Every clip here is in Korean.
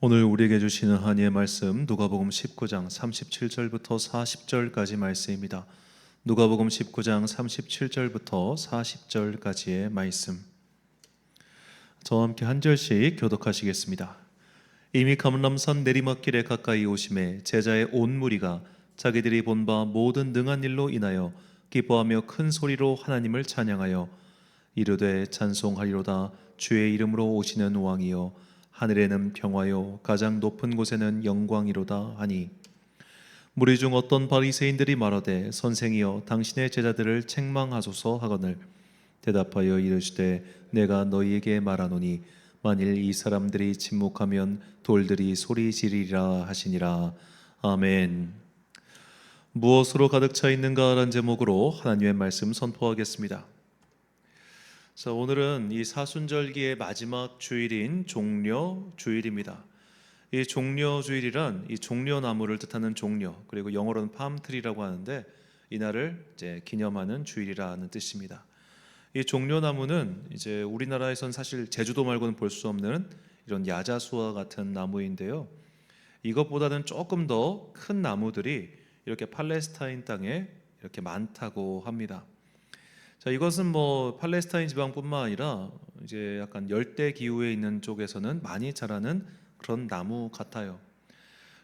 오늘 우리에게 주시는 한의의 말씀 누가복음 19장 37절부터 40절까지 말씀입니다. 누가복음 19장 37절부터 40절까지의 말씀. 저와 함께 한 절씩 교독하시겠습니다. 이미 감람산 내리막길에 가까이 오심에 제자의 온 무리가 자기들이 본 바 모든 능한 일로 인하여 기뻐하며 큰 소리로 하나님을 찬양하여 이르되 찬송하리로다 주의 이름으로 오시는 왕이여 하늘에는 평화요 가장 높은 곳에는 영광이로다 하니 무리 중 어떤 바리새인들이 말하되 선생이여 당신의 제자들을 책망하소서 하거늘 대답하여 이르시되 내가 너희에게 말하노니 만일 이 사람들이 침묵하면 돌들이 소리 지르리라 하시니라 아멘. 무엇으로 가득 차 있는가라는 제목으로 하나님의 말씀 선포하겠습니다. 자, 오늘은 이 사순절기의 마지막 주일인 종려 주일입니다. 이 종려 주일이란 이 종려 나무를 뜻하는 종려 그리고 영어로는 팜트리라고 하는데 이날을 이제 기념하는 주일이라는 뜻입니다. 이 종려 나무는 이제 우리나라에선 사실 제주도 말고는 볼 수 없는 이런 야자수와 같은 나무인데요. 이것보다는 조금 더 큰 나무들이 이렇게 팔레스타인 땅에 이렇게 많다고 합니다. 자, 이것은 뭐 팔레스타인 지방뿐만 아니라 이제 약간 열대 기후에 있는 쪽에서는 많이 자라는 그런 나무 같아요.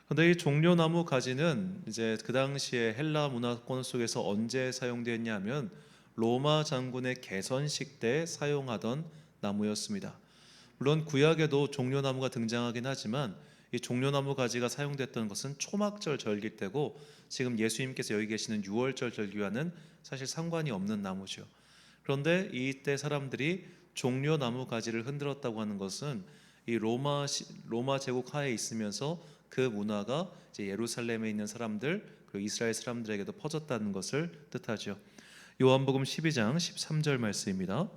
근데 이 종려나무 가지는 이제 그 당시에 헬라 문화권 속에서 언제 사용됐냐면 로마 장군의 개선식 때 사용하던 나무였습니다. 물론 구약에도 종려나무가 등장하긴 하지만 이 종려나무 가지가 사용됐던 것은 초막절 절기 때고 지금 예수님께서 여기 계시는 유월절 절기와는 사실 상관이 없는 나무죠. 그런데 이때 사람들이 종려나무 가지를 흔들었다고 하는 것은 이 로마 시- 로마 제국 하에 있으면서 그 문화가 이제 예루살렘에 있는 사람들 그리고 이스라엘 사람들에게도 퍼졌다는 것을 뜻하죠. 요한복음 12장 13절 말씀입니다.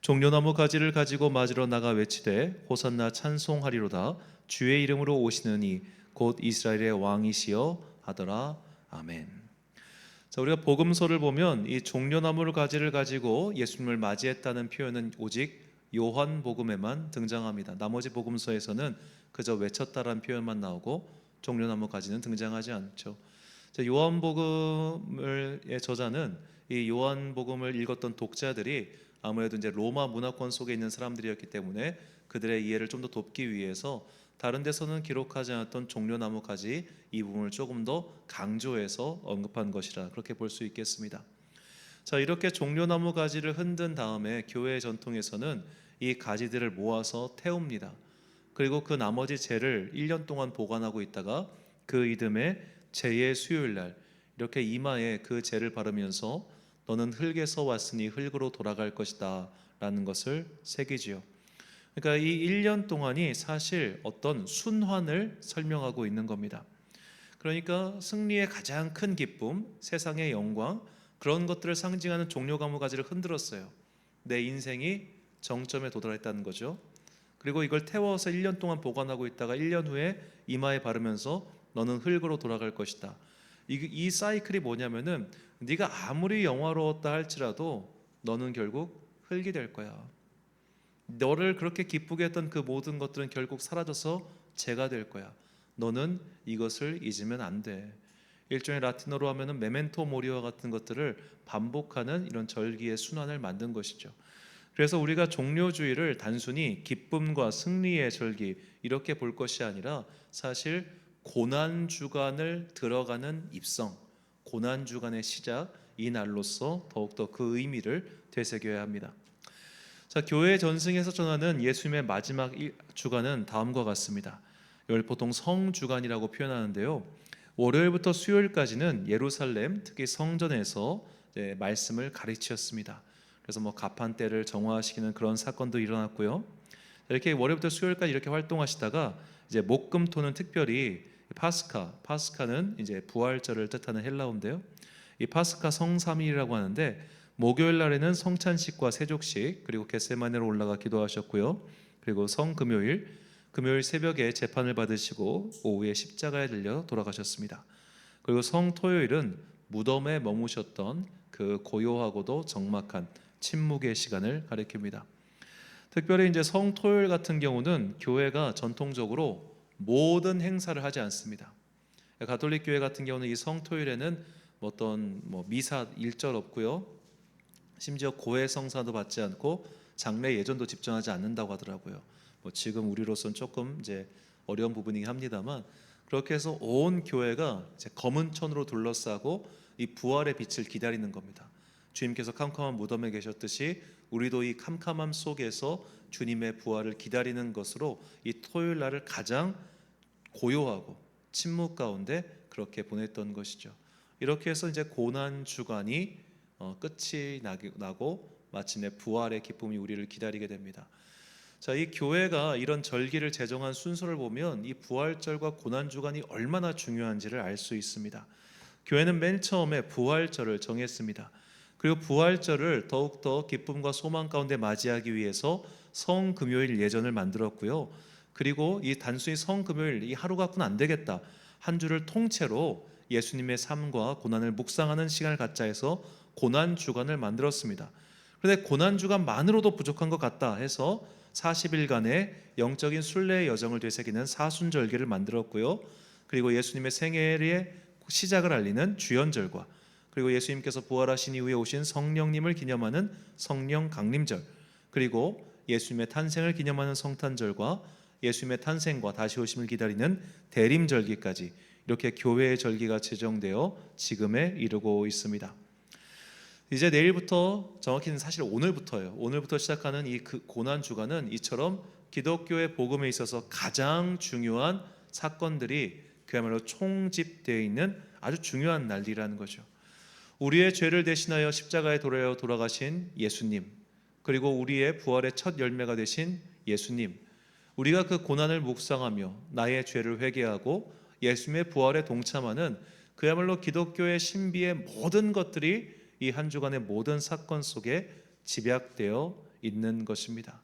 종려나무 가지를 가지고 맞으러 나가 외치되 호산나 찬송하리로다 주의 이름으로 오시느니 곧 이스라엘의 왕이시여 하더라 아멘. 자 우리가 복음서를 보면 이 종려나무를 가지를 가지고 예수님을 맞이했다는 표현은 오직 요한 복음에만 등장합니다. 나머지 복음서에서는 그저 외쳤다라는 표현만 나오고 종려나무 가지는 등장하지 않죠. 자, 요한 복음의 저자는 이 요한 복음을 읽었던 독자들이 아무래도 이제 로마 문화권 속에 있는 사람들이었기 때문에 그들의 이해를 좀 더 돕기 위해서 다른 데서는 기록하지 않았던 종려나무까지 이 부분을 조금 더 강조해서 언급한 것이라 그렇게 볼 수 있겠습니다. 자 이렇게 종려나무 가지를 흔든 다음에 교회 전통에서는 이 가지들을 모아서 태웁니다. 그리고 그 나머지 재를 1년 동안 보관하고 있다가 그 이듬해 재의 수요일 날 이렇게 이마에 그 재를 바르면서 너는 흙에서 왔으니 흙으로 돌아갈 것이다 라는 것을 새기지요. 그러니까 이 1년 동안이 사실 어떤 순환을 설명하고 있는 겁니다. 그러니까 승리의 가장 큰 기쁨, 세상의 영광 그런 것들을 상징하는 종려가무 가지를 흔들었어요. 내 인생이 정점에 도달했다는 거죠. 그리고 이걸 태워서 1년 동안 보관하고 있다가 1년 후에 이마에 바르면서 너는 흙으로 돌아갈 것이다. 이, 이 사이클이 뭐냐면은 네가 아무리 영화로웠다 할지라도 너는 결국 흙이 될 거야. 너를 그렇게 기쁘게 했던 그 모든 것들은 결국 사라져서 재가 될 거야. 너는 이것을 잊으면 안 돼. 일종의 라틴어로 하면은 메멘토 모리와 같은 것들을 반복하는 이런 절기의 순환을 만든 것이죠. 그래서 우리가 종료주의를 단순히 기쁨과 승리의 절기 이렇게 볼 것이 아니라 사실 고난 주간을 들어가는 입성, 고난 주간의 시작 이 날로서 더욱더 그 의미를 되새겨야 합니다. 자, 교회 전승에서 전하는 예수님의 마지막 일- 주간은 다음과 같습니다. 이걸 보통 성주간이라고 표현하는데요. 월요일부터 수요일까지는 예루살렘, 특히 성전에서 말씀을 가르치었습니다. 그래서 뭐 가판 때를 정화시키는 그런 사건도 일어났고요. 이렇게 월요일부터 수요일까지 이렇게 활동하시다가 이제 목금토는 특별히 파스카, 파스카는 이제 부활절을 뜻하는 헬라어인데요. 이 파스카 성삼일이라고 하는데 목요일 날에는 성찬식과 세족식 그리고 겟세마네로 올라가 기도하셨고요. 그리고 성금요일 금요일 새벽에 재판을 받으시고 오후에 십자가에 들려 돌아가셨습니다. 그리고 성토요일은 무덤에 머무셨던 그 고요하고도 적막한 침묵의 시간을 가리킵니다. 특별히 이제 성토요일 같은 경우는 교회가 전통적으로 모든 행사를 하지 않습니다. 가톨릭 교회 같은 경우는 이 성토일에는 뭐 어떤 뭐 미사 일절 없고요. 심지어 고해 성사도 받지 않고 장례 예전도 집정하지 않는다고 하더라고요. 뭐 지금 우리로서는 조금 이제 어려운 부분이긴 합니다만 그렇게 해서 온 교회가 이제 검은 천으로 둘러싸고 이 부활의 빛을 기다리는 겁니다. 주님께서 캄캄한 무덤에 계셨듯이 우리도 이 캄캄함 속에서 주님의 부활을 기다리는 것으로 이 토요일 날을 가장 고요하고 침묵 가운데 그렇게 보냈던 것이죠. 이렇게 해서 이제 고난 주간이 어, 끝이 나고 마침내 부활의 기쁨이 우리를 기다리게 됩니다. 자, 이 교회가 이런 절기를 제정한 순서를 보면 이 부활절과 고난 주간이 얼마나 중요한지를 알 수 있습니다. 교회는 맨 처음에 부활절을 정했습니다. 그리고 부활절을 더욱더 기쁨과 소망 가운데 맞이하기 위해서 성금요일 예전을 만들었고요. 그리고 이 단순히 성금요일 이 하루 갖고는 안 되겠다. 한 주를 통째로 예수님의 삶과 고난을 묵상하는 시간을 갖자 해서 고난 주간을 만들었습니다. 그런데 고난 주간만으로도 부족한 것 같다 해서 40일간의 영적인 순례의 여정을 되새기는 사순절기를 만들었고요. 그리고 예수님의 생애의 시작을 알리는 주연절과 그리고 예수님께서 부활하신 이후에 오신 성령님을 기념하는 성령 강림절 그리고 예수님의 탄생을 기념하는 성탄절과 예수님의 탄생과 다시 오심을 기다리는 대림 절기까지 이렇게 교회의 절기가 제정되어 지금에 이르고 있습니다. 이제 내일부터 정확히는 사실 오늘부터예요. 오늘부터 시작하는 이그 고난 주간은 이처럼 기독교의 복음에 있어서 가장 중요한 사건들이 그야말로 총집되어 있는 아주 중요한 날이라는 거죠. 우리의 죄를 대신하여 십자가에 돌아가신 예수님, 그리고 우리의 부활의 첫 열매가 되신 예수님, 우리가 그 고난을 묵상하며 나의 죄를 회개하고 예수님의 부활에 동참하는 그야말로 기독교의 신비의 모든 것들이 이 한 주간의 모든 사건 속에 집약되어 있는 것입니다.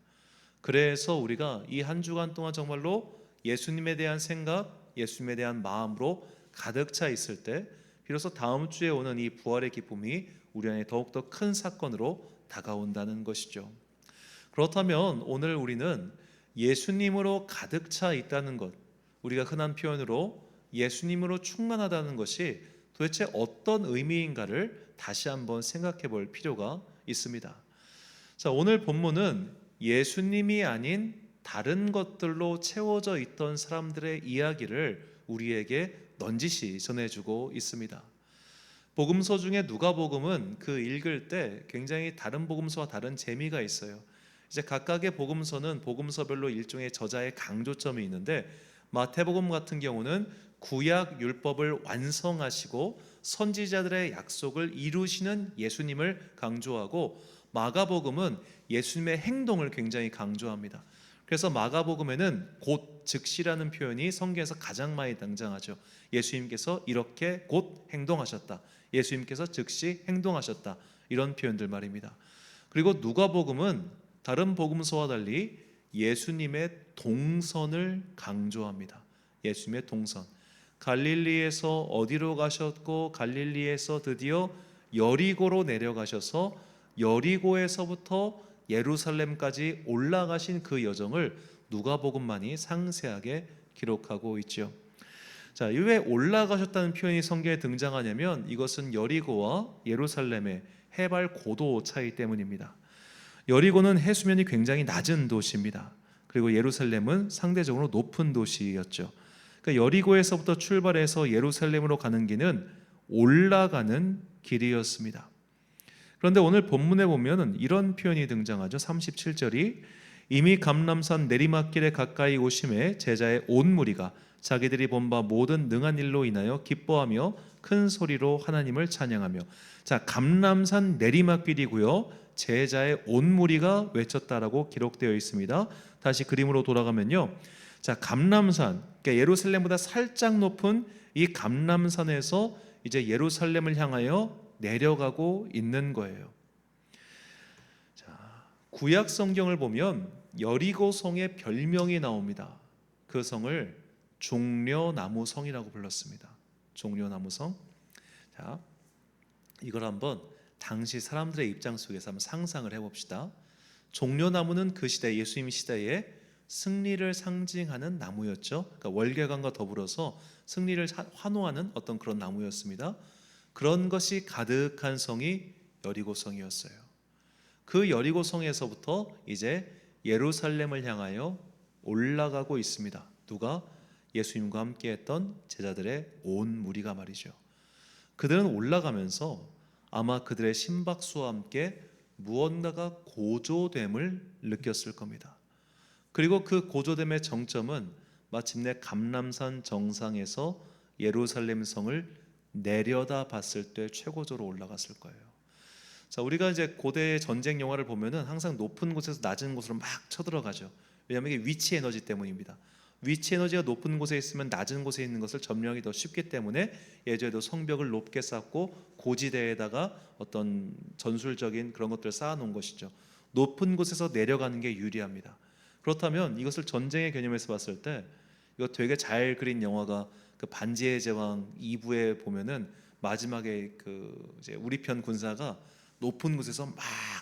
그래서 우리가 이 한 주간 동안 정말로 예수님에 대한 생각, 예수님에 대한 마음으로 가득 차 있을 때 비로소 다음 주에 오는 이 부활의 기쁨이 우리 안에 더욱더 큰 사건으로 다가온다는 것이죠. 그렇다면 오늘 우리는 예수님으로 가득 차 있다는 것, 우리가 흔한 표현으로 예수님으로 충만하다는 것이 도대체 어떤 의미인가를 다시 한번 생각해 볼 필요가 있습니다. 자, 오늘 본문은 예수님이 아닌 다른 것들로 채워져 있던 사람들의 이야기를 우리에게 넌지시 전해주고 있습니다. 복음서 중에 누가복음은 그 읽을 때 굉장히 다른 복음서와 다른 재미가 있어요. 이제 각각의 복음서는 복음서별로 일종의 저자의 강조점이 있는데 마태복음 같은 경우는 구약 율법을 완성하시고 선지자들의 약속을 이루시는 예수님을 강조하고 마가복음은 예수님의 행동을 굉장히 강조합니다. 그래서 마가복음에는 곧 즉시라는 표현이 성경에서 가장 많이 등장하죠. 예수님께서 이렇게 곧 행동하셨다. 예수님께서 즉시 행동하셨다. 이런 표현들 말입니다. 그리고 누가복음은 다른 복음서와 달리 예수님의 동선을 강조합니다. 예수님의 동선. 갈릴리에서 어디로 가셨고 갈릴리에서 드디어 여리고로 내려가셔서 여리고에서부터 예루살렘까지 올라가신 그 여정을 누가복음만이 상세하게 기록하고 있죠. 자, 왜 올라가셨다는 표현이 성경에 등장하냐면 이것은 여리고와 예루살렘의 해발 고도 차이 때문입니다. 여리고는 해수면이 굉장히 낮은 도시입니다. 그리고 예루살렘은 상대적으로 높은 도시였죠. 그러니까 여리고에서부터 출발해서 예루살렘으로 가는 길은 올라가는 길이었습니다. 그런데 오늘 본문에 보면은 이런 표현이 등장하죠. 37절이 이미 감람산 내리막길에 가까이 오심에 제자의 온 무리가 자기들이 본 바 모든 능한 일로 인하여 기뻐하며 큰 소리로 하나님을 찬양하며 자 감람산 내리막길이고요. 제자의 온 무리가 외쳤다라고 기록되어 있습니다. 다시 그림으로 돌아가면요. 자 감람산 그러니까 예루살렘보다 살짝 높은 이 감람산에서 이제 예루살렘을 향하여 내려가고 있는 거예요. 자, 구약 성경을 보면 여리고 성의 별명이 나옵니다. 그 성을 종려나무 성이라고 불렀습니다. 종려나무 성. 자, 이걸 한번 당시 사람들의 입장 속에서 한번 상상을 해봅시다. 종려나무는 그 시대 예수님 시대에 승리를 상징하는 나무였죠. 그러니까 월계관과 더불어서 승리를 사- 환호하는 어떤 그런 나무였습니다. 그런 것이 가득한 성이 여리고 성이었어요. 그 여리고 성에서부터 이제 예루살렘을 향하여 올라가고 있습니다. 누가 예수님과 함께했던 제자들의 온 무리가 말이죠. 그들은 올라가면서 아마 그들의 심박수와 함께 무언가가 고조됨을 느꼈을 겁니다. 그리고 그 고조됨의 정점은 마침내 감람산 정상에서 예루살렘 성을 내려다 봤을 때 최고조로 올라갔을 거예요. 자, 우리가 이제 고대 전쟁 영화를 보면은 항상 높은 곳에서 낮은 곳으로 막 쳐들어가죠. 왜냐하면 이게 위치 에너지 때문입니다. 위치 에너지가 높은 곳에 있으면 낮은 곳에 있는 것을 점령하기 더 쉽기 때문에 예전에도 성벽을 높게 쌓고 고지대에다가 어떤 전술적인 그런 것들을 쌓아놓은 것이죠. 높은 곳에서 내려가는 게 유리합니다. 그렇다면 이것을 전쟁의 개념에서 봤을 때 이거 되게 잘 그린 영화가 그 반지의 제왕 2부에 보면은 마지막에 그 이제 우리 편 군사가 높은 곳에서 막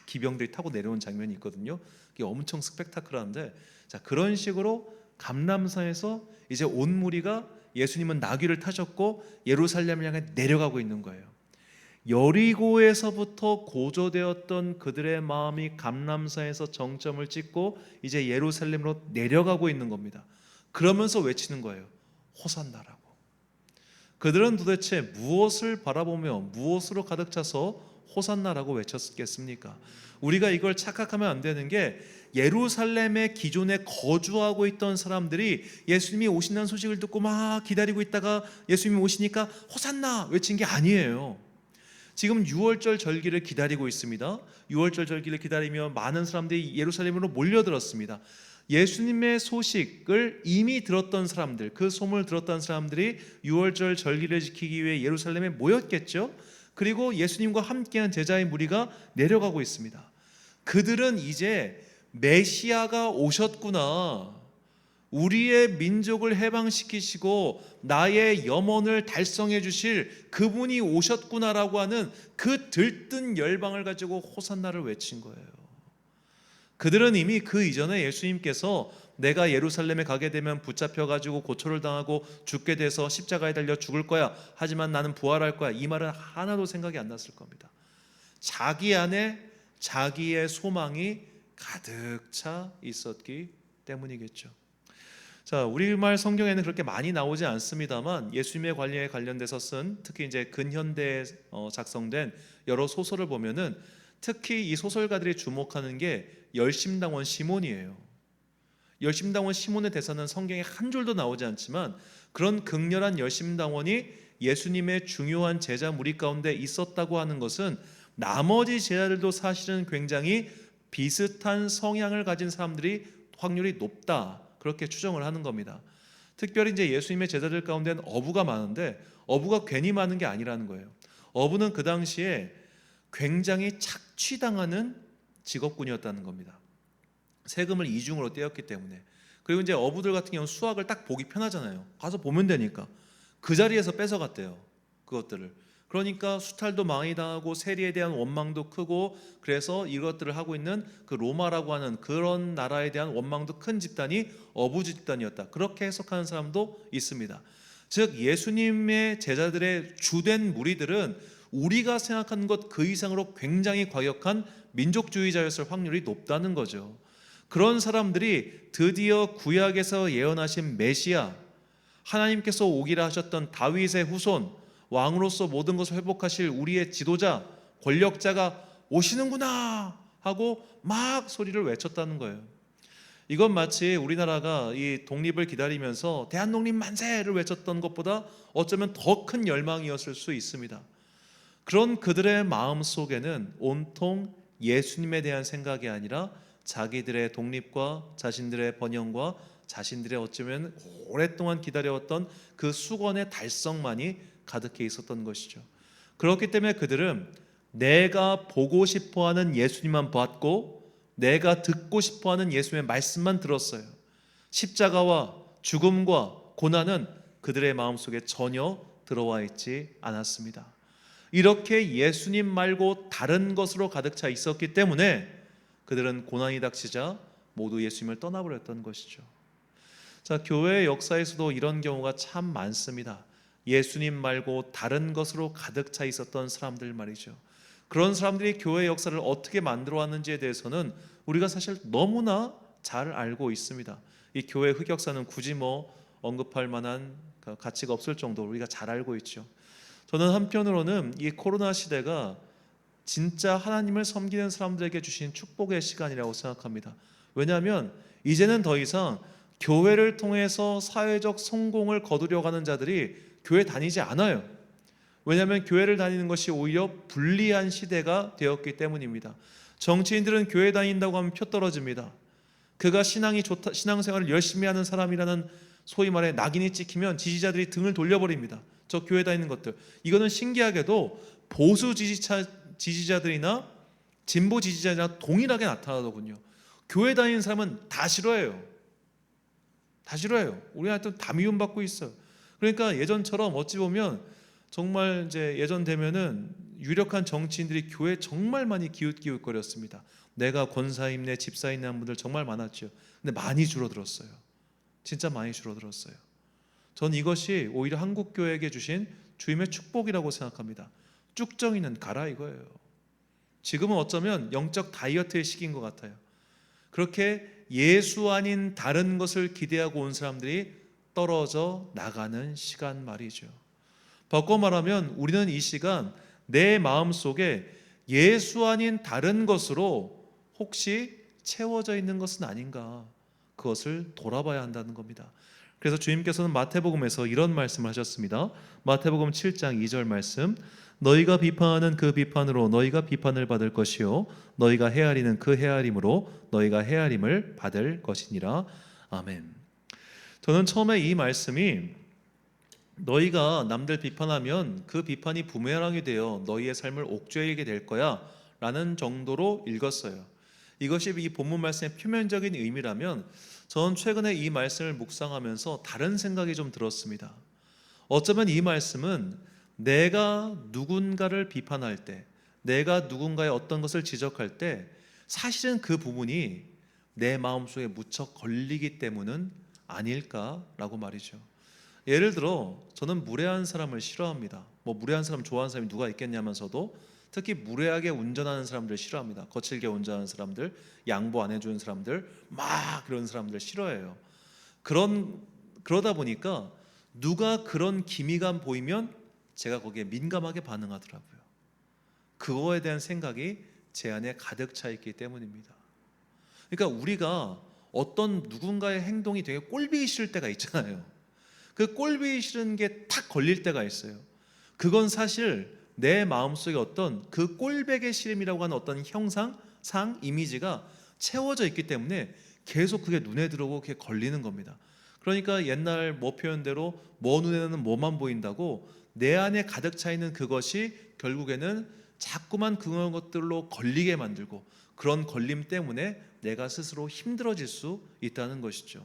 기병들이 타고 내려온 장면이 있거든요. 이게 엄청 스펙타클한데 자 그런 식으로 감람산에서 이제 온 무리가 예수님은 나귀를 타셨고 예루살렘을 향해 내려가고 있는 거예요. 여리고에서부터 고조되었던 그들의 마음이 감람산에서 정점을 찍고 이제 예루살렘으로 내려가고 있는 겁니다. 그러면서 외치는 거예요. 호산나라고. 그들은 도대체 무엇을 바라보며 무엇으로 가득 차서 호산나라고 외쳤겠습니까? 우리가 이걸 착각하면 안 되는 게 예루살렘의 기존에 거주하고 있던 사람들이 예수님이 오신다는 소식을 듣고 막 기다리고 있다가 예수님이 오시니까 호산나 외친 게 아니에요. 지금 6월절 절기를 기다리고 있습니다. 6월절 절기를 기다리며 많은 사람들이 예루살렘으로 몰려들었습니다. 예수님의 소식을 이미 들었던 사람들, 그 소문을 들었던 사람들이 6월절 절기를 지키기 위해 예루살렘에 모였겠죠. 그리고 예수님과 함께한 제자의 무리가 내려가고 있습니다. 그들은 이제 메시아가 오셨구나. 우리의 민족을 해방시키시고 나의 염원을 달성해 주실 그분이 오셨구나라고 하는 그 들뜬 열방을 가지고 호산나를 외친 거예요. 그들은 이미 그 이전에 예수님께서 내가 예루살렘에 가게 되면 붙잡혀 가지고 고초를 당하고 죽게 돼서 십자가에 달려 죽을 거야. 하지만 나는 부활할 거야. 이 말은 하나도 생각이 안 났을 겁니다. 자기 안에 자기의 소망이 가득 차 있었기 때문이겠죠. 자, 우리말 성경에는 그렇게 많이 나오지 않습니다만 예수님의 관리에 관련돼서 쓴 특히 이제 근현대에 어, 작성된 여러 소설을 보면은 특히 이 소설가들이 주목하는 게 열심당원 시몬이에요. 열심당원 시몬의 대사는 성경에 한 줄도 나오지 않지만 그런 극렬한 열심당원이 예수님의 중요한 제자 무리 가운데 있었다고 하는 것은 나머지 제자들도 사실은 굉장히 비슷한 성향을 가진 사람들이 확률이 높다. 그렇게 추정을 하는 겁니다. 특별히 이제 예수님의 제자들 가운데는 어부가 많은데 어부가 괜히 많은 게 아니라는 거예요. 어부는 그 당시에 굉장히 착취당하는 직업군이었다는 겁니다. 세금을 이중으로 떼었기 때문에 그리고 이제 어부들 같은 경우는 수학을 딱 보기 편하잖아요. 가서 보면 되니까 그 자리에서 뺏어갔대요. 그것들을. 그러니까 수탈도 많이 당하고 세리에 대한 원망도 크고 그래서 이것들을 하고 있는 그 로마라고 하는 그런 나라에 대한 원망도 큰 집단이 어부 집단이었다. 그렇게 해석하는 사람도 있습니다. 즉 예수님의 제자들의 주된 무리들은 우리가 생각하는 것 그 이상으로 굉장히 과격한 민족주의자였을 확률이 높다는 거죠. 그런 사람들이 드디어 구약에서 예언하신 메시아 하나님께서 오기라 하셨던 다윗의 후손 왕으로서 모든 것을 회복하실 우리의 지도자 권력자가 오시는구나 하고 막 소리를 외쳤다는 거예요. 이건 마치 우리나라가 이 독립을 기다리면서 대한 독립 만세를 외쳤던 것보다 어쩌면 더 큰 열망이었을 수 있습니다. 그런 그들의 마음 속에는 온통 예수님에 대한 생각이 아니라 자기들의 독립과 자신들의 번영과 자신들의 어쩌면 오랫동안 기다려왔던 그 수건의 달성만이 가득해 있었던 것이죠. 그렇기 때문에 그들은 내가 보고 싶어 하는 예수님만 봤고 내가 듣고 싶어 하는 예수님의 말씀만 들었어요. 십자가와 죽음과 고난은 그들의 마음속에 전혀 들어와 있지 않았습니다. 이렇게 예수님 말고 다른 것으로 가득 차 있었기 때문에 그들은 고난이 닥치자 모두 예수님을 떠나버렸던 것이죠. 자, 교회 역사에서도 이런 경우가 참 많습니다. 예수님 말고 다른 것으로 가득 차 있었던 사람들 말이죠. 그런 사람들이 교회 역사를 어떻게 만들어 왔는지에 대해서는 우리가 사실 너무나 잘 알고 있습니다. 이 교회 흑역사는 굳이 뭐 언급할 만한 그 가치가 없을 정도로 우리가 잘 알고 있죠. 저는 한편으로는 이 코로나 시대가 진짜 하나님을 섬기는 사람들에게 주신 축복의 시간이라고 생각합니다. 왜냐하면 이제는 더 이상 교회를 통해서 사회적 성공을 거두려고 하는 자들이 교회 다니지 않아요. 왜냐하면 교회를 다니는 것이 오히려 불리한 시대가 되었기 때문입니다. 정치인들은 교회 다닌다고 하면 표 떨어집니다. 그가 신앙이 좋다, 신앙생활을 열심히 하는 사람이라는 소위 말해 낙인이 찍히면 지지자들이 등을 돌려버립니다. 저 교회 다니는 것들. 이거는 신기하게도 보수 지지자, 지지자들이나 진보 지지자들이나 동일하게 나타나더군요. 교회 다니는 사람은 다 싫어해요. 다 싫어해요. 우리한테 다 미움받고 있어요. 그러니까 예전처럼 어찌 보면 정말 이제 예전 되면은 유력한 정치인들이 교회 정말 많이 기웃기웃거렸습니다. 내가 권사임내 집사임내 한 분들 정말 많았죠. 근데 많이 줄어들었어요. 진짜 많이 줄어들었어요. 전 이것이 오히려 한국 교회에게 주신 주임의 축복이라고 생각합니다. 쭉정이는 가라 이거예요. 지금은 어쩌면 영적 다이어트의 시기인 것 같아요. 그렇게 예수 아닌 다른 것을 기대하고 온 사람들이 떨어져 나가는 시간 말이죠. 바꿔 말하면 우리는 이 시간 내 마음 속에 예수 아닌 다른 것으로 혹시 채워져 있는 것은 아닌가 그것을 돌아봐야 한다는 겁니다. 그래서 주님께서는 마태복음에서 이런 말씀을 하셨습니다. 마태복음 7장 2절 말씀 너희가 비판하는 그 비판으로 너희가 비판을 받을 것이요 너희가 헤아리는 그 헤아림으로 너희가 헤아림을 받을 것이니라. 아멘. 저는 처음에 이 말씀이 너희가 남들 비판하면 그 비판이 부메랑이 되어 너희의 삶을 옥죄이게 될 거야 라는 정도로 읽었어요. 이것이 이 본문 말씀의 표면적인 의미라면 저는 최근에 이 말씀을 묵상하면서 다른 생각이 좀 들었습니다. 어쩌면 이 말씀은 내가 누군가를 비판할 때, 내가 누군가의 어떤 것을 지적할 때 사실은 그 부분이 내 마음속에 무척 걸리기 때문은 아닐까라고 말이죠. 예를 들어 저는 무례한 사람을 싫어합니다. 뭐 무례한 사람 좋아하는 사람이 누가 있겠냐면서도 특히 무례하게 운전하는 사람들 싫어합니다. 거칠게 운전하는 사람들, 양보 안 해주는 사람들, 막 그런 사람들 싫어해요. 그런 그러다 보니까 누가 그런 기미감 보이면 제가 거기에 민감하게 반응하더라고요. 그거에 대한 생각이 제 안에 가득 차 있기 때문입니다. 그러니까 우리가 어떤 누군가의 행동이 되게 꼴보기 싫을 때가 있잖아요. 그 꼴보기 싫은 게 탁 걸릴 때가 있어요. 그건 사실 내 마음속에 어떤 그 꼴배기 싫음이라고 하는 어떤 형상, 상, 이미지가 채워져 있기 때문에 계속 그게 눈에 들어오고 그게 걸리는 겁니다. 그러니까 옛날 뭐 표현대로 뭐 눈에는 뭐만 보인다고 내 안에 가득 차 있는 그것이 결국에는 자꾸만 그런 것들로 걸리게 만들고 그런 걸림 때문에 내가 스스로 힘들어질 수 있다는 것이죠.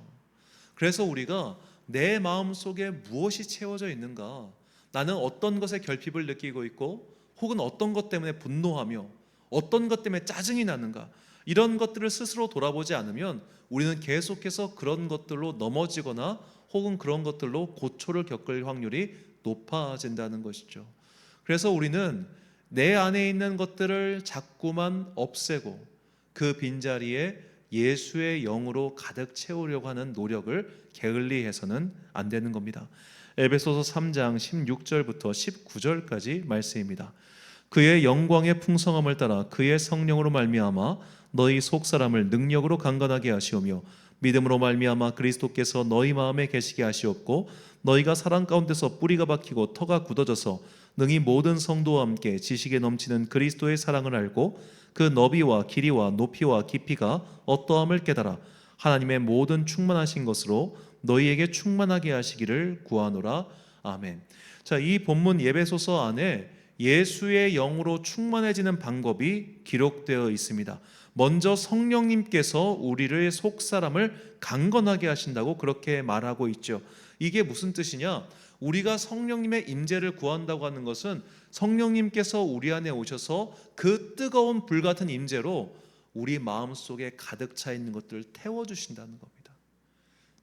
그래서 우리가 내 마음 속에 무엇이 채워져 있는가? 나는 어떤 것에 결핍을 느끼고 있고 혹은 어떤 것 때문에 분노하며 어떤 것 때문에 짜증이 나는가? 이런 것들을 스스로 돌아보지 않으면 우리는 계속해서 그런 것들로 넘어지거나 혹은 그런 것들로 고초를 겪을 확률이 높아진다는 것이죠. 그래서 우리는 내 안에 있는 것들을 자꾸만 없애고 그 빈자리에 예수의 영으로 가득 채우려고 하는 노력을 게을리해서는 안 되는 겁니다. 에베소서 3장 16절부터 19절까지 말씀입니다. 그의 영광의 풍성함을 따라 그의 성령으로 말미암아 너희 속 사람을 능력으로 강건하게 하시오며 믿음으로 말미암아 그리스도께서 너희 마음에 계시게 하시옵고 너희가 사랑 가운데서 뿌리가 박히고 터가 굳어져서 능히 모든 성도와 함께 지식에 넘치는 그리스도의 사랑을 알고 그 너비와 길이와 높이와 깊이가 어떠함을 깨달아 하나님의 모든 충만하신 것으로 너희에게 충만하게 하시기를 구하노라. 아멘. 자, 이 본문 예배소서 안에 예수의 영으로 충만해지는 방법이 기록되어 있습니다. 먼저 성령님께서 우리를 속 사람을 강건하게 하신다고 그렇게 말하고 있죠. 이게 무슨 뜻이냐? 우리가 성령님의 임재를 구한다고 하는 것은 성령님께서 우리 안에 오셔서 그 뜨거운 불 같은 임재로 우리 마음 속에 가득 차 있는 것들을 태워 주신다는 겁니다.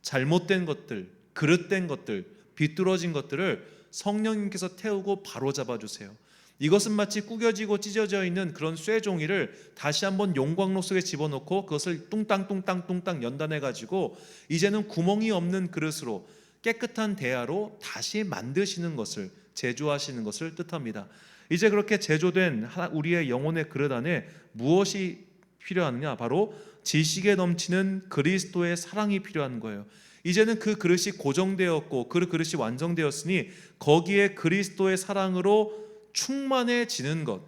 잘못된 것들, 그릇된 것들, 비뚤어진 것들을 성령님께서 태우고 바로 잡아 주세요. 이것은 마치 구겨지고 찢어져 있는 그런 쇠 종이를 다시 한번 용광로 속에 집어넣고 그것을 뚱땅뚱땅 뚱땅 연단해 가지고 이제는 구멍이 없는 그릇으로 깨끗한 대야로 다시 만드시는 것을 제조하시는 것을 뜻합니다. 이제 그렇게 제조된 하- 우리의 영혼의 그릇 안에 무엇이 필요하느냐? 바로 지식에 넘치는 그리스도의 사랑이 필요한 거예요. 이제는 그 그릇이 고정되었고 그 그릇이 완성되었으니 거기에 그리스도의 사랑으로 충만해지는 것.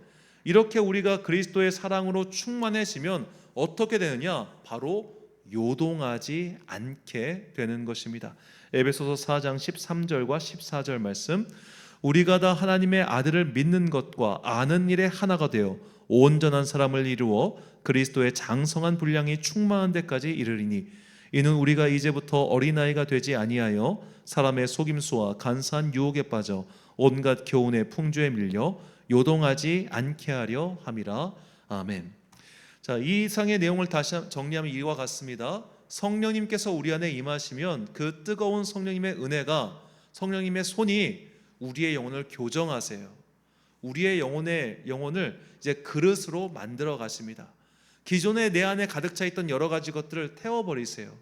이렇게 우리가 그리스도의 사랑으로 충만해지면 어떻게 되느냐? 바로 요동하지 않게 되는 것입니다. 에베소서 4장 13절과 14절 말씀. 우리가 다 하나님의 아들을 믿는 것과 아는 일에 하나가 되어 온전한 사람을 이루어 그리스도의 장성한 분량이 충만한 데까지 이르리니 이는 우리가 이제부터 어린아이가 되지 아니하여 사람의 속임수와 간사한 유혹에 빠져 온갖 교훈의 풍조에 밀려 요동하지 않게 하려 함이라 아멘. 자, 이 이상의 내용을 다시 한- 정리하면 이와 같습니다. 성령님께서 우리 안에 임하시면 그 뜨거운 성령님의 은혜가 성령님의 손이 우리의 영혼을 교정하세요. 우리의 영혼의 영혼을 이제 그릇으로 만들어 가십니다. 기존에 내 안에 가득 차 있던 여러 가지 것들을 태워 버리세요.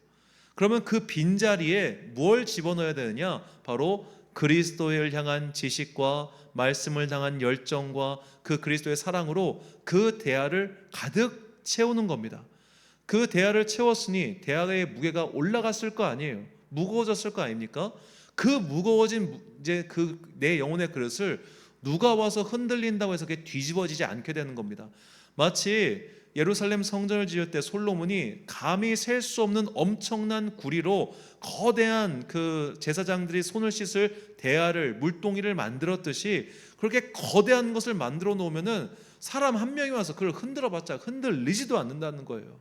그러면 그 빈자리에 뭘 집어넣어야 되느냐? 바로 그리스도를 향한 지식과 말씀을 향한 열정과 그 그리스도의 사랑으로 그 대야를 가득 채우는 겁니다. 그 대야를 채웠으니 대야의 무게가 올라갔을 거 아니에요. 무거워졌을 거 아닙니까? 그 무거워진 무- 이제 그 내 영혼의 그릇을 누가 와서 흔들린다고 해서 그게 뒤집어지지 않게 되는 겁니다. 마치 예루살렘 성전을 지을 때 솔로몬이 감히 셀 수 없는 엄청난 구리로 거대한 그 제사장들이 손을 씻을 대야를 물동이를 만들었듯이 그렇게 거대한 것을 만들어 놓으면은 사람 한 명이 와서 그걸 흔들어봤자 흔들리지도 않는다는 거예요.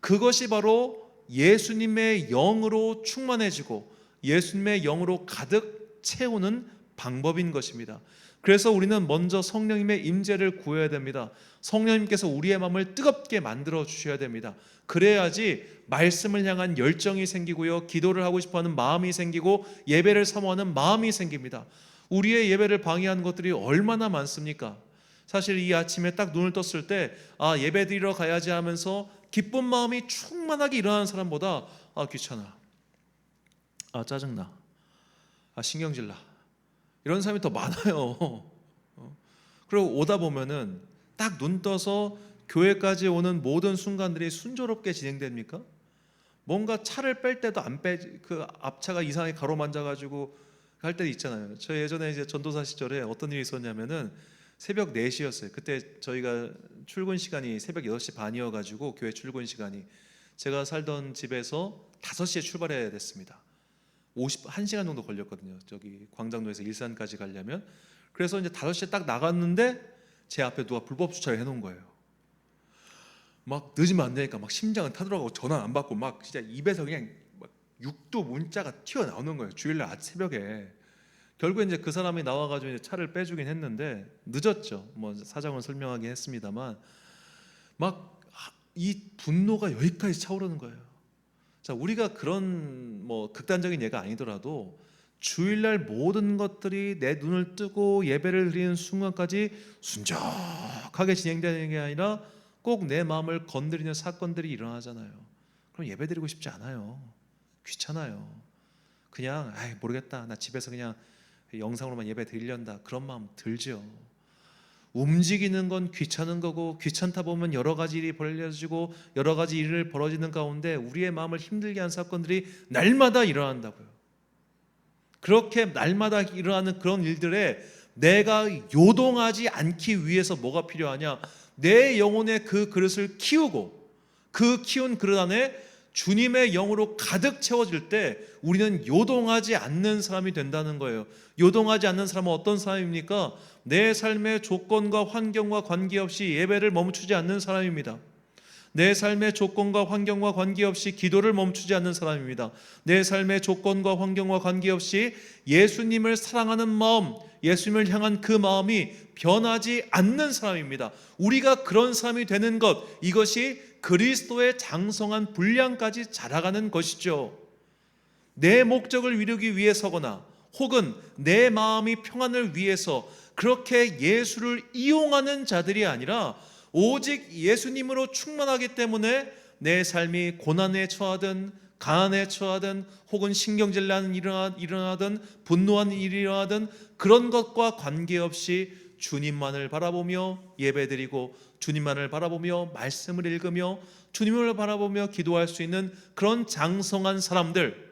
그것이 바로 예수님의 영으로 충만해지고 예수님의 영으로 가득 채우는 방법인 것입니다. 그래서 우리는 먼저 성령님의 임재를 구해야 됩니다. 성령님께서 우리의 마음을 뜨겁게 만들어 주셔야 됩니다. 그래야지 말씀을 향한 열정이 생기고요. 기도를 하고 싶어 하는 마음이 생기고 예배를 사모하는 마음이 생깁니다. 우리의 예배를 방해하는 것들이 얼마나 많습니까? 사실 이 아침에 딱 눈을 떴을 때 아, 예배 드리러 가야지 하면서 기쁜 마음이 충만하게 일어나는 사람보다 아, 귀찮아. 아, 짜증나. 아, 신경질 나. 이런 사람이 더 많아요. 어. 그리고 오다 보면은 딱 눈 떠서 교회까지 오는 모든 순간들이 순조롭게 진행됩니까? 뭔가 차를 뺄 때도 안 빼, 그 앞차가 이상하게 가로만져 가지고 할 때도 있잖아요. 저 예전에 이제 전도사 시절에 어떤 일이 있었냐면은 새벽 4시였어요. 그때 저희가 출근 시간이 새벽 6시 반이어 가지고 교회 출근 시간이 제가 살던 집에서 5시에 출발해야 됐습니다. 50 1시간 정도 걸렸거든요. 저기 광장로에서 일산까지 가려면. 그래서 이제 5시에 딱 나갔는데 제 앞에 누가 불법 주차를 해 놓은 거예요. 막 늦으면 안 되니까 막 심장은 타들어가고 전화 안 받고 막 진짜 입에서 그냥 막 육두 문자가 튀어나오는 거예요. 주일날 새벽에. 결국에 이제 그 사람이 나와 가지고 이제 차를 빼주긴 했는데 늦었죠. 뭐 사정을 설명하긴 했습니다만 막 이 분노가 여기까지 차오르는 거예요. 자, 우리가 그런 뭐 극단적인 예가 아니더라도 주일날 모든 것들이 내 눈을 뜨고 예배를 드리는 순간까지 순적하게 진행되는 게 아니라 꼭 내 마음을 건드리는 사건들이 일어나잖아요. 그럼 예배 드리고 싶지 않아요. 귀찮아요. 그냥 아이 모르겠다. 나 집에서 그냥 영상으로만 예배 드리련다. 그런 마음 들죠. 움직이는 건 귀찮은 거고 귀찮다 보면 여러 가지 일이 벌어지고 여러 가지 일을 벌어지는 가운데 우리의 마음을 힘들게 하는 사건들이 날마다 일어난다고요. 그렇게 날마다 일어나는 그런 일들에 내가 요동하지 않기 위해서 뭐가 필요하냐? 내 영혼의 그 그릇을 키우고 그 키운 그릇 안에 주님의 영으로 가득 채워질 때 우리는 요동하지 않는 사람이 된다는 거예요. 요동하지 않는 사람은 어떤 사람입니까? 내 삶의 조건과 환경과 관계없이 예배를 멈추지 않는 사람입니다. 내 삶의 조건과 환경과 관계없이 기도를 멈추지 않는 사람입니다. 내 삶의 조건과 환경과 관계없이 예수님을 사랑하는 마음, 예수님을 향한 그 마음이 변하지 않는 사람입니다. 우리가 그런 사람이 되는 것, 이것이 그리스도의 장성한 분량까지 자라가는 것이죠. 내 목적을 이루기 위해서거나 혹은 내 마음이 평안을 위해서 그렇게 예수를 이용하는 자들이 아니라 오직 예수님으로 충만하기 때문에 내 삶이 고난에 처하든 가난에 처하든 혹은 신경질나는 일어나든 분노한 일이 일어나든 그런 것과 관계없이 주님만을 바라보며 예배드리고 주님만을 바라보며 말씀을 읽으며 주님을 바라보며 기도할 수 있는 그런 장성한 사람들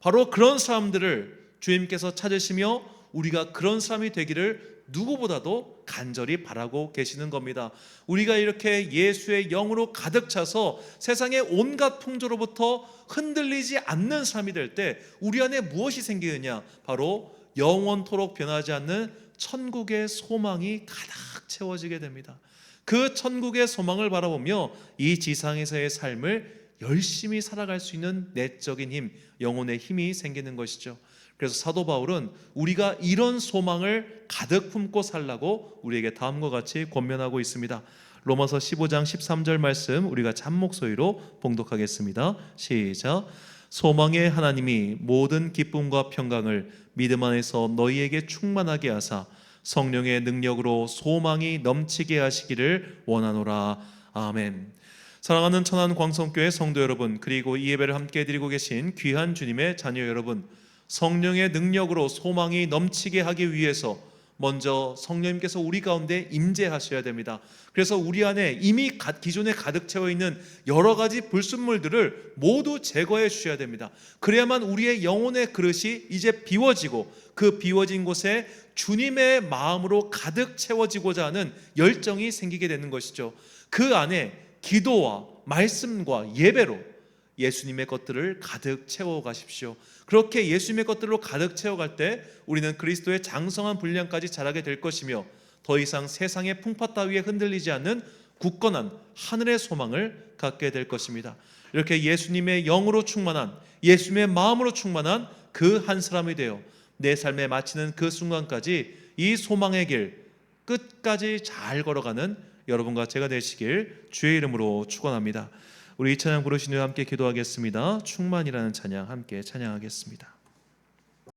바로 그런 사람들을 주님께서 찾으시며 우리가 그런 사람이 되기를 누구보다도 간절히 바라고 계시는 겁니다. 우리가 이렇게 예수의 영으로 가득 차서 세상의 온갖 풍조로부터 흔들리지 않는 삶이 될 때 우리 안에 무엇이 생기느냐? 바로 영원토록 변하지 않는 천국의 소망이 가득 채워지게 됩니다. 그 천국의 소망을 바라보며 이 지상에서의 삶을 열심히 살아갈 수 있는 내적인 힘, 영혼의 힘이 생기는 것이죠. 그래서 사도 바울은 우리가 이런 소망을 가득 품고 살라고 우리에게 다음과 같이 권면하고 있습니다. 로마서 15장 13절 말씀 우리가 잠목소리로 봉독하겠습니다. 시작. 소망의 하나님이 모든 기쁨과 평강을 믿음 안에서 너희에게 충만하게 하사 성령의 능력으로 소망이 넘치게 하시기를 원하노라. 아멘. 사랑하는 천안 광성교회 성도 여러분, 그리고 이 예배를 함께 드리고 계신 귀한 주님의 자녀 여러분, 성령의 능력으로 소망이 넘치게 하기 위해서 먼저 성령님께서 우리 가운데 임재하셔야 됩니다. 그래서 우리 안에 이미 기존에 가득 채워 있는 여러 가지 불순물들을 모두 제거해 주셔야 됩니다. 그래야만 우리의 영혼의 그릇이 이제 비워지고 그 비워진 곳에 주님의 마음으로 가득 채워지고자 하는 열정이 생기게 되는 것이죠. 그 안에 기도와 말씀과 예배로 예수님의 것들을 가득 채워 가십시오. 그렇게 예수님의 것들로 가득 채워갈 때 우리는 그리스도의 장성한 분량까지 자라게 될 것이며 더 이상 세상의 풍파 따위에 흔들리지 않는 굳건한 하늘의 소망을 갖게 될 것입니다. 이렇게 예수님의 영으로 충만한 예수님의 마음으로 충만한 그 한 사람이 되어 내 삶에 마치는 그 순간까지 이 소망의 길 끝까지 잘 걸어가는 여러분과 제가 되시길 주의 이름으로 축원합니다. 우리 이 찬양 부르신 후 함께 기도하겠습니다. 충만이라는 찬양 함께 찬양하겠습니다.